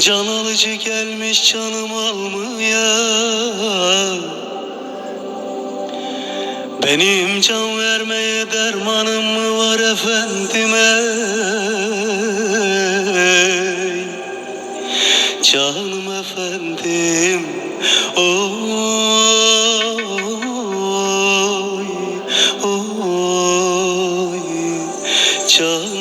Can alıcı gelmiş canım almaya Benim can vermeye dermanım mı var efendime. Canım efendim oy oy Canım